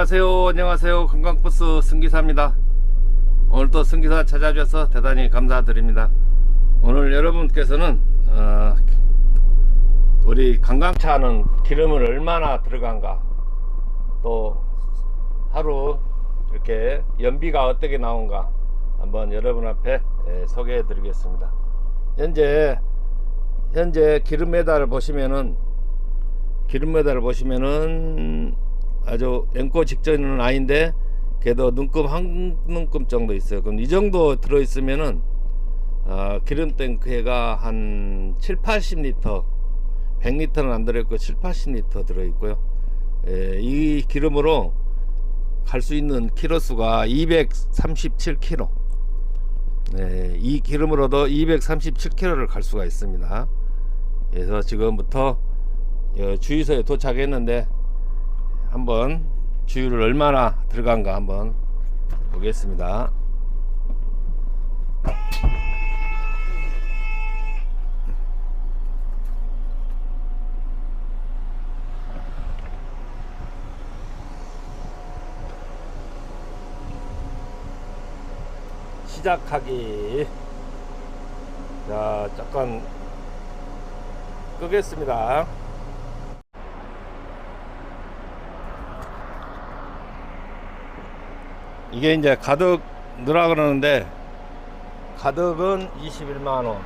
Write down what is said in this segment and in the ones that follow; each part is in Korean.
안녕하세요. 안녕하세요. 관광버스 승기사입니다. 오늘 또 승기사 찾아주셔서 대단히 감사드립니다. 오늘 여러분께서는 어, 우리 관광차는 기름을 얼마나 들어간가 또 하루 이렇게 연비가 어떻게 나온가 한번 여러분 앞에 예, 소개해 드리겠습니다. 현재 현재 기름 메달을 보시면은 기름 메달을 보시면은 아주 앵꼬 직전은 아닌데 그래도 눈금 한 눈금 정도 있어요. 그럼 이 정도 들어 있으면은 어, 기름 탱크가 한 7, 80리터 100리터는 안 들어있고 7, 80리터 들어 있고요. 예, 이 기름으로 갈 수 있는 키로 수가 237km. 네, 이 기름으로도 237km를 갈 수가 있습니다. 그래서 지금부터 어, 주유소에 도착했는데 한번 주유를 얼마나 들어간가 한번 보겠습니다. 시작하기. 자, 잠깐 끄겠습니다. 이게 이제 가득 넣으라 그러는데 가득은 21만원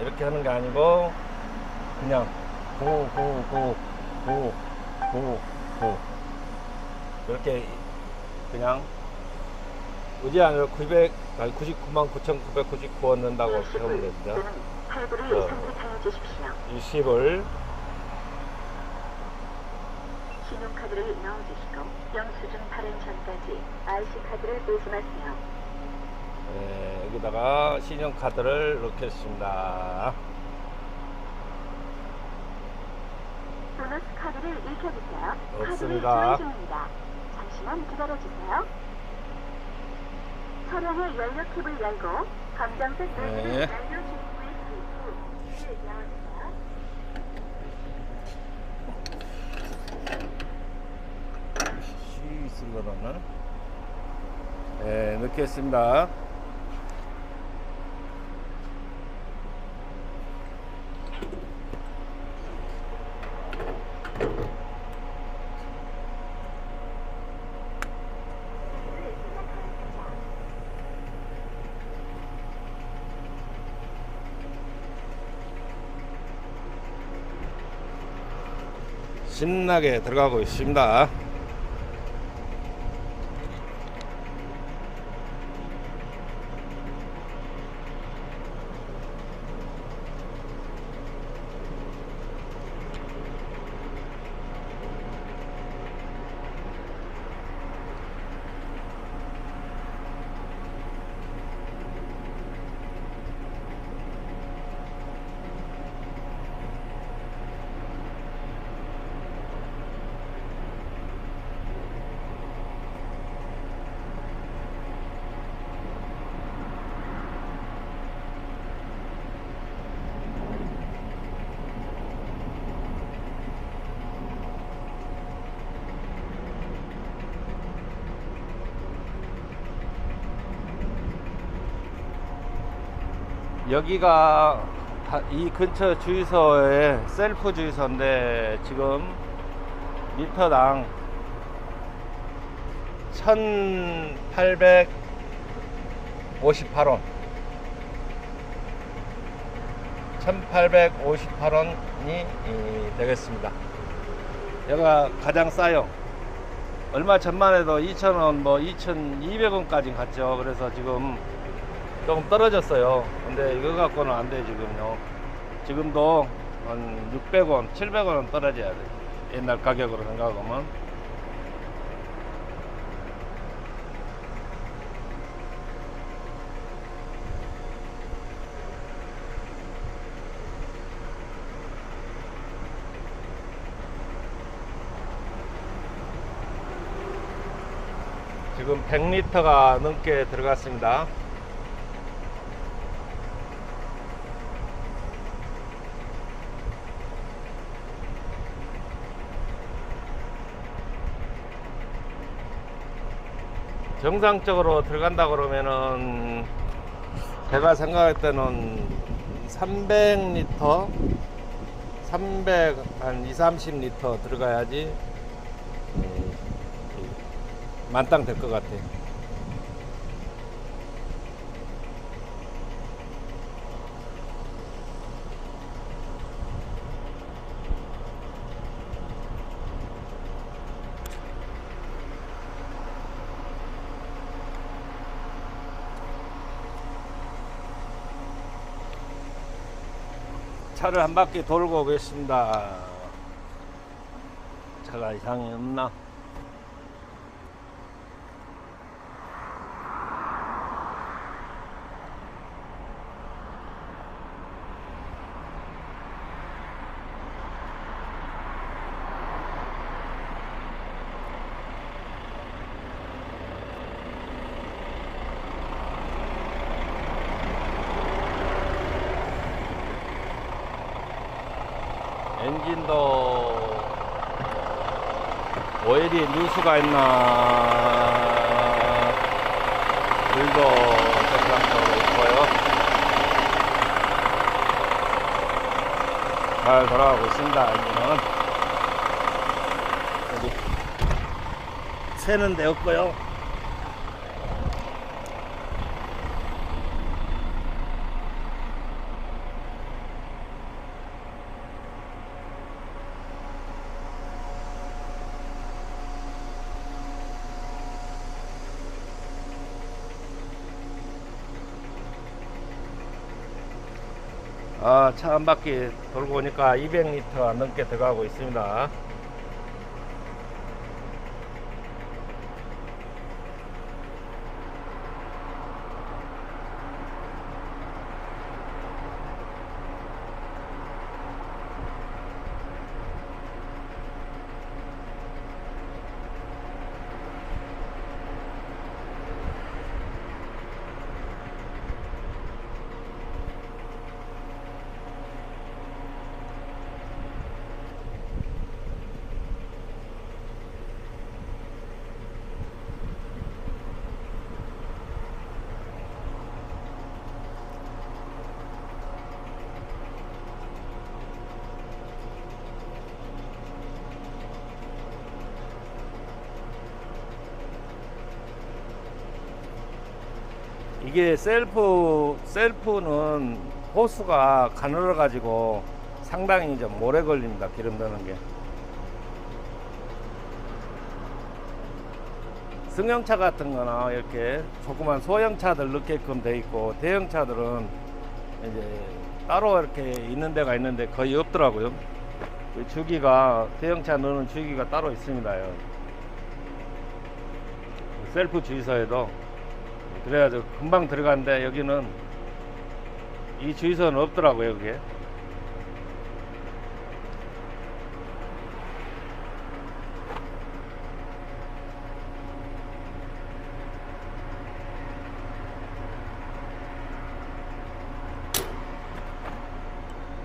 이렇게 하는 게 아니고 그냥 고고고고고고 이렇게 그냥 의지안으로 900 아니 99만 9,999원 넣는다고 하면 됩니다. 또는 할부를 어. 선택하여 주십시오. 20을 신용카드를 넣어주시고 영수증 발행 전까지 IC 카드를 빼지 마세요. 네, 여기다가 신용카드를 넣겠습니다. 보너스 카드를 읽혀주세요. 없습니다. 카드를 지원 중입니다. 잠시만 기다려주세요. 차량의 연료 캡을 열고 검정색 네. 노즐을 연료 주입구에 두고 를 넣어주세요. 쉬 있으려나? 네, 넣겠습니다. 신나게 들어가고 있습니다. 여기가 다- 이 근처 주유소에 셀프 주유소인데 지금 리터당 1858원. 1858원이 되겠습니다. 여기가 가장 싸요. 얼마 전만 해도 2,000원 뭐 2,200원까지 갔죠. 그래서 지금 조금 떨어졌어요. 근데 이거 갖고는 안 돼, 지금요. 지금도 한 600원, 700원은 떨어져야 돼. 옛날 가격으로 생각하면. 지금 100리터가 넘게 들어갔습니다. 정상적으로 들어간다 그러면은 제가 생각할 때는 300리터 300 한 2, 30리터 들어가야지 음, 만땅 될 것 같아요. 차를 한 바퀴 돌고 오겠습니다. 차가 이상이 없나? 엔진도 오일이 누수가 있나 불도 정상적으로 있고요. 잘 돌아가고 있습니다 엔진은. 여기 새는 데 없고요 아, 차 한 바퀴 돌고 오니까 200리터 넘게 들어가고 있습니다. 이게 셀프 셀프는 호수가 가늘어 가지고 상당히 좀 오래 걸립니다. 기름 드는 게. 승용차 같은 거나 이렇게 조그만 소형차들 넣게끔 돼 있고 대형차들은 이제 따로 이렇게 있는 데가 있는데 거의 없더라고요. 그 주기가 대형차 넣는 주기가 따로 있습니다요. 셀프 주유소에도 그래가지고 금방 들어갔는데 여기는 이 주유소는 없더라고요 그게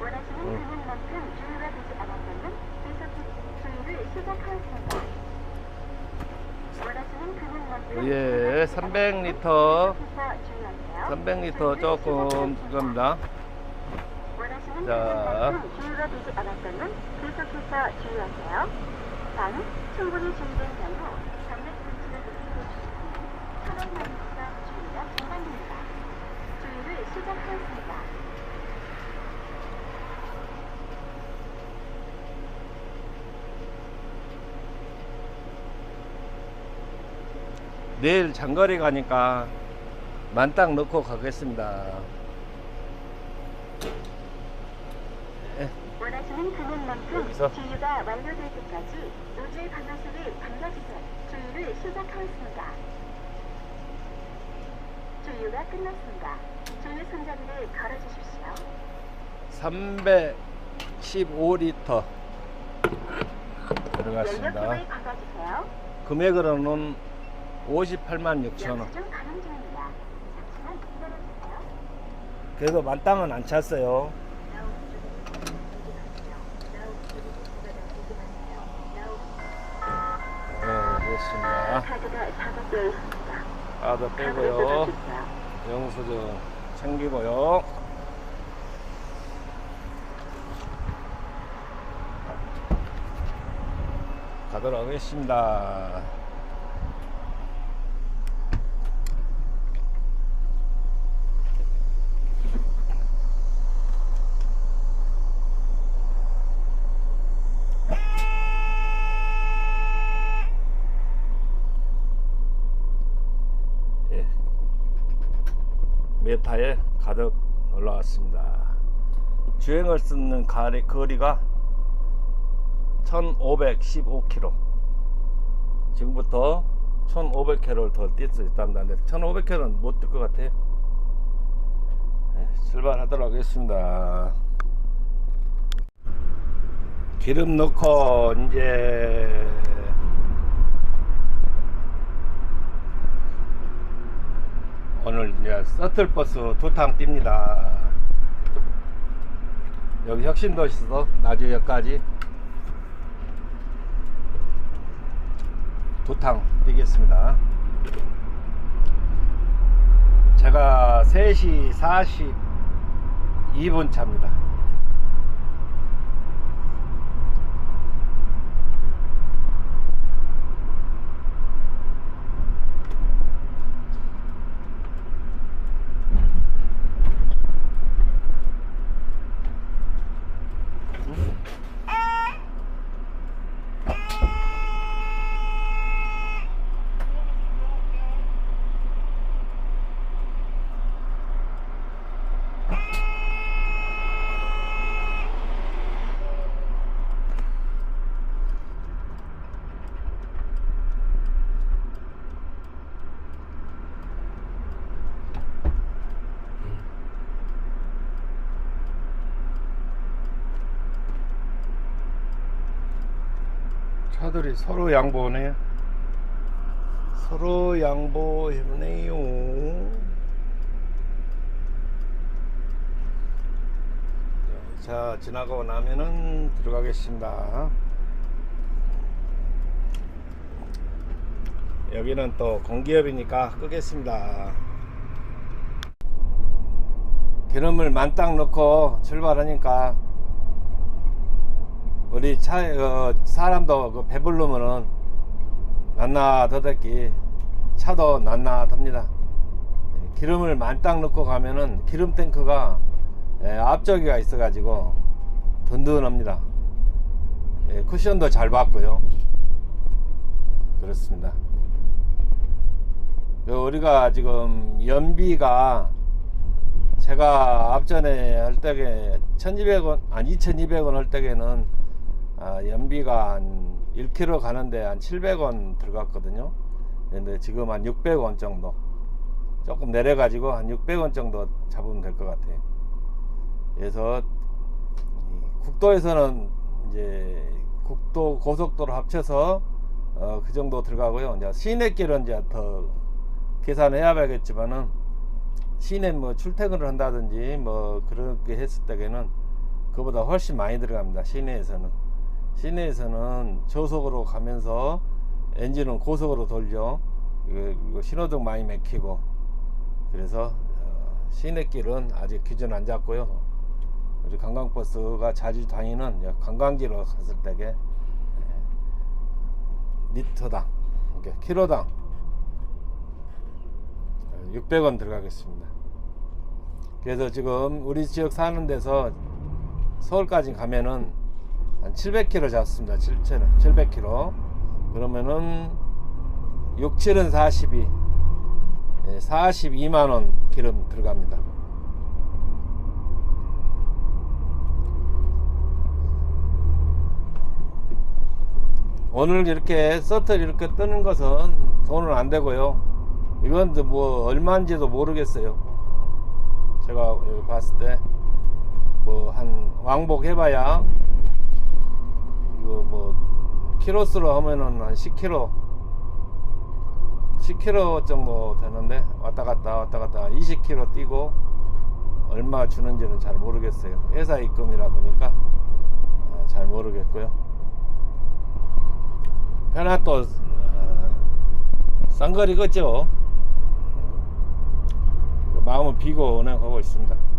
원하시는 음. 금액만큼 주유가 되지 않았다면 계속 주유를 시작하였습니다. 원하시는 금액만큼 예, 300리터, 계속해서 주유하세요. 300리터 조금 그겁니다 자. 주유가 되지 않았다면 계속해서 주유하세요. 단, 충분히 준비된 경우 정맥 분출을 느끼고 주시면 천원만에서 주유가 중단됩니다. 주유를 시작하였습니다. 내일 장거리 가니까 만땅 넣고 가겠습니다 예, 원하시는 금액만큼 여기서? 주유가 완료될 때까지 노즐 방아쇠를 당겨주세요. 주유를 시작하였습니다. 주유가 끝났습니다. 주유 손잡이를 걸어주십시오. 315리터 들어갔습니다 연료통을. 금액으로는 58만 6천 원 영수증 가능 중입니다. 잠시만 기다려주세요. 그래도 만땅은 안 찼어요 네, 됐습니다. 카드 카드를 빼고요. 영수증 챙기고요. 가도록 하겠습니다. 예, 메타에 가득 올라왔습니다. 주행을 쓰는 거리, 거리가 1515km. 지금부터 1500km를 더 뛸 수 있답니다. 근데 1500km는 못 뛸 것 같아요. 네, 출발하도록 하겠습니다. 기름 넣고 이제 오늘 이제 서틀버스 두탕 띱니다. 여기 혁신도시에서 나주역까지 두 탕 뛰겠습니다. 제가 3시 42분 차입니다. 차들이 서로 양보네. 서로 양보해보네요. 자, 지나가고 나면은 들어가겠습니다. 여기는 또 공기업이니까 끄겠습니다. 기름을 만땅 넣고 출발하니까 우리 차 어, 사람도 그 배부르면은 낱낱하다기 차도 낱낱합니다. 예, 기름을 만땅 넣고 가면은 기름 탱크가 예, 앞저기가 있어가지고 든든합니다. 예, 쿠션도 잘 받고요. 그렇습니다. 그 우리가 지금 연비가 제가 앞전에 할 때에 1200원 아니 2200원 할 때에는 아, 연비가 한 1km 가는데 한 700원 들어갔거든요. 근데 지금 한 600원 정도 조금 내려가지고 한 600원 정도 잡으면 될 것 같아요. 그래서 이 국도에서는 이제 국도 고속도로 합쳐서 어, 그 정도 들어가고요. 이제 시내길은 이제 더 계산해야 하겠지만은 시내 뭐 출퇴근을 한다든지 뭐 그렇게 했을 때에는 그보다 훨씬 많이 들어갑니다. 시내에서는 시내에서는 저속으로 가면서 엔진은 고속으로 돌죠. 이거, 이거 신호등 많이 막히고 그래서 어, 시내길은 아직 기준 안 잡고요. 우리 관광버스가 자주 다니는 관광지로 갔을 때게 예, 리터당, 킬로당 600원 들어가겠습니다. 그래서 지금 우리 지역 사는 데서 서울까지 가면은 한 700km 잡습니다. 700km. 그러면은 6, 7은 42. 예, 42만원 기름 들어갑니다. 오늘 이렇게 서틀 이렇게 뜨는 것은 돈은 안 되고요. 이건 뭐 얼마인지도 모르겠어요. 제가 봤을 때 뭐 한 왕복 해봐야 이거 뭐 키로수로 하면은 한 10km 10km 정도 되는데 왔다 갔다 왔다 갔다 20km 뛰고 얼마 주는지는 잘 모르겠어요. 회사 입금이라 보니까 어, 잘 모르겠고요. 편하 또 어, 싼 거리겠죠. 마음을 비고 운행하고 있습니다.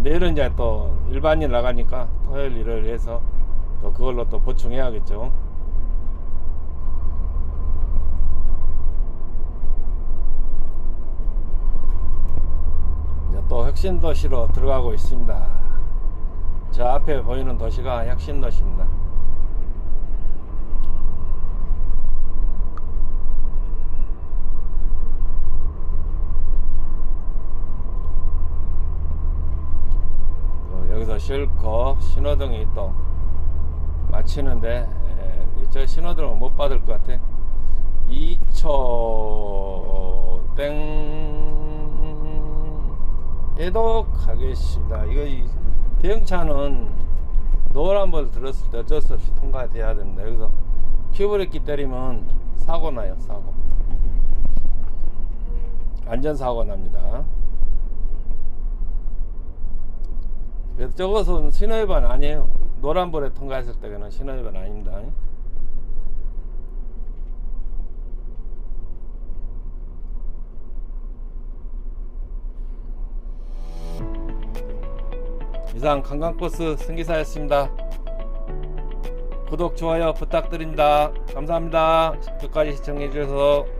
내일은 이제 또 일반일 나가니까 토요일 일을 해서 또 그걸로 또 보충해야겠죠. 이제 또 혁신도시로 들어가고 있습니다. 저 앞에 보이는 도시가 혁신도시입니다. 또 여기서 실컷 신호등이 또 마치는데 에, 저 신호등을 못 받을 것 같아. 2초 땡에도 가겠습니다. 이거 이 대형차는 노란불 들었을 때 어쩔 수 없이 통과돼야 됩니다. 여기서 큐브레이크 때리면 사고 나요. 사고. 안전사고 납니다. 그래서 저것은 신호위반 아니에요. 노란불에 통과했을 때는 신호위반 아닙니다. 이상 관광버스 승기사였습니다. 구독, 좋아요 부탁드립니다. 감사합니다. 끝까지 시청해주셔서.